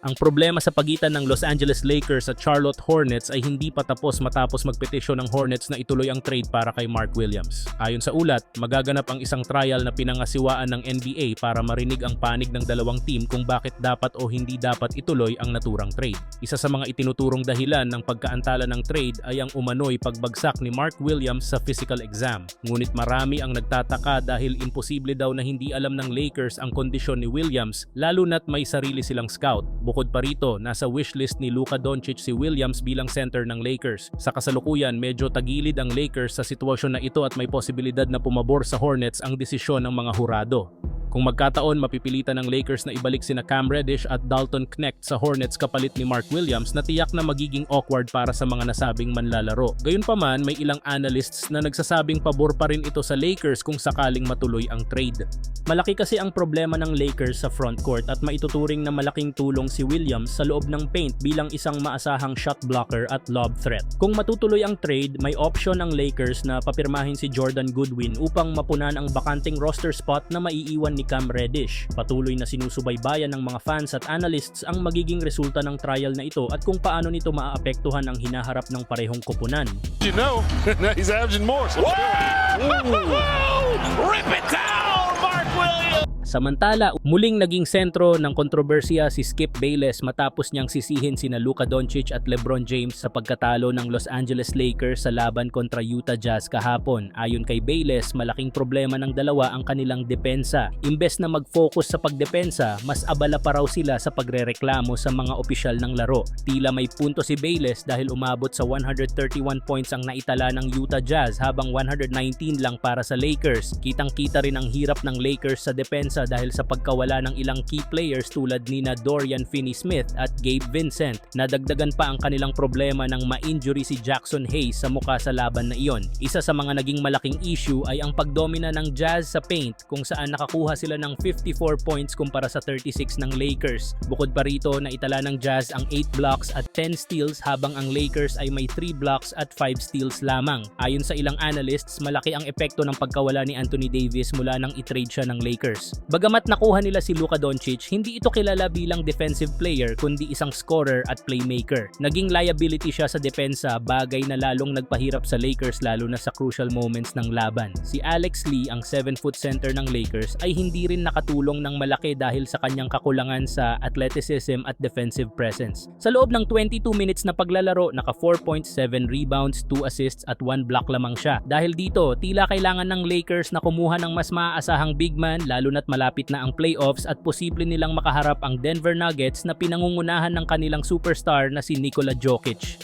Ang problema sa pagitan ng Los Angeles Lakers at Charlotte Hornets ay hindi pa tapos matapos magpetisyon ng Hornets na ituloy ang trade para kay Mark Williams. Ayon sa ulat, magaganap ang isang trial na pinangasiwaan ng NBA para marinig ang panig ng dalawang team kung bakit dapat o hindi dapat ituloy ang naturang trade. Isa sa mga itinuturong dahilan ng pagkaantala ng trade ay ang umano'y pagbagsak ni Mark Williams sa physical exam. Ngunit marami ang nagtataka dahil imposible daw na hindi alam ng Lakers ang kondisyon ni Williams lalo na't may sarili silang scout. Bukod pa rito, nasa wishlist ni Luka Doncic si Williams bilang center ng Lakers. Sa kasalukuyan, medyo tagilid ang Lakers sa sitwasyon na ito at may posibilidad na pumabor sa Hornets ang desisyon ng mga hurado. Kung magkataon, mapipilitan ng Lakers na ibalik sina Cam Reddish at Dalton Knecht sa Hornets kapalit ni Mark Williams na tiyak na magiging awkward para sa mga nasabing manlalaro. Gayunpaman, may ilang analysts na nagsasabing pabor pa rin ito sa Lakers kung sakaling matuloy ang trade. Malaki kasi ang problema ng Lakers sa front court at maituturing na malaking tulong si Williams sa loob ng paint bilang isang maasahang shot blocker at lob threat. Kung matutuloy ang trade, may option ang Lakers na papirmahin si Jordan Goodwin upang mapunan ang bakanting roster spot na maiiwan ni Cam Reddish. Patuloy na sinusubaybayan ng mga fans at analysts ang magiging resulta ng trial na ito at kung paano nito maaapektuhan ang hinaharap ng parehong koponan. You know, he's averaging more. So Rip it down, Mark Williams! Samantala, muling naging sentro ng kontrobersiya si Skip Bayless matapos niyang sisihin sina Luka Doncic at LeBron James sa pagkatalo ng Los Angeles Lakers sa laban kontra Utah Jazz kahapon. Ayon kay Bayless, malaking problema ng dalawa ang kanilang depensa. Imbes na mag-focus sa pagdepensa, mas abala pa raw sila sa pagrereklamo sa mga opisyal ng laro. Tila may punto si Bayless dahil umabot sa 131 points ang naitala ng Utah Jazz habang 119 lang para sa Lakers. Kitang-kita rin ang hirap ng Lakers sa depensa dahil sa pagkawala ng ilang key players tulad ni na Dorian Finney-Smith at Gabe Vincent. Nadagdagan pa ang kanilang problema ng ma-injury si Jackson Hayes sa muka sa laban na iyon. Isa sa mga naging malaking issue ay ang pagdomina ng Jazz sa paint kung saan nakakuha sila ng 54 points kumpara sa 36 ng Lakers. Bukod pa rito, naitala ng Jazz ang 8 blocks at 10 steals habang ang Lakers ay may 3 blocks at 5 steals lamang. Ayon sa ilang analysts, malaki ang epekto ng pagkawala ni Anthony Davis mula nang i-trade siya ng Lakers. Bagamat nakuha nila si Luka Doncic, hindi ito kilala bilang defensive player kundi isang scorer at playmaker. Naging liability siya sa depensa, bagay na lalong nagpahirap sa Lakers lalo na sa crucial moments ng laban. Si Alex Lee, ang 7-foot center ng Lakers, ay hindi rin nakatulong ng malaki dahil sa kanyang kakulangan sa athleticism at defensive presence. Sa loob ng 22 minutes na paglalaro, naka 4.7 rebounds, 2 assists at 1 block lamang siya. Dahil dito, tila kailangan ng Lakers na kumuha ng mas maaasahang big man lalo na't malapit na ang playoffs at posible nilang makaharap ang Denver Nuggets na pinangungunahan ng kanilang superstar na si Nikola Jokic.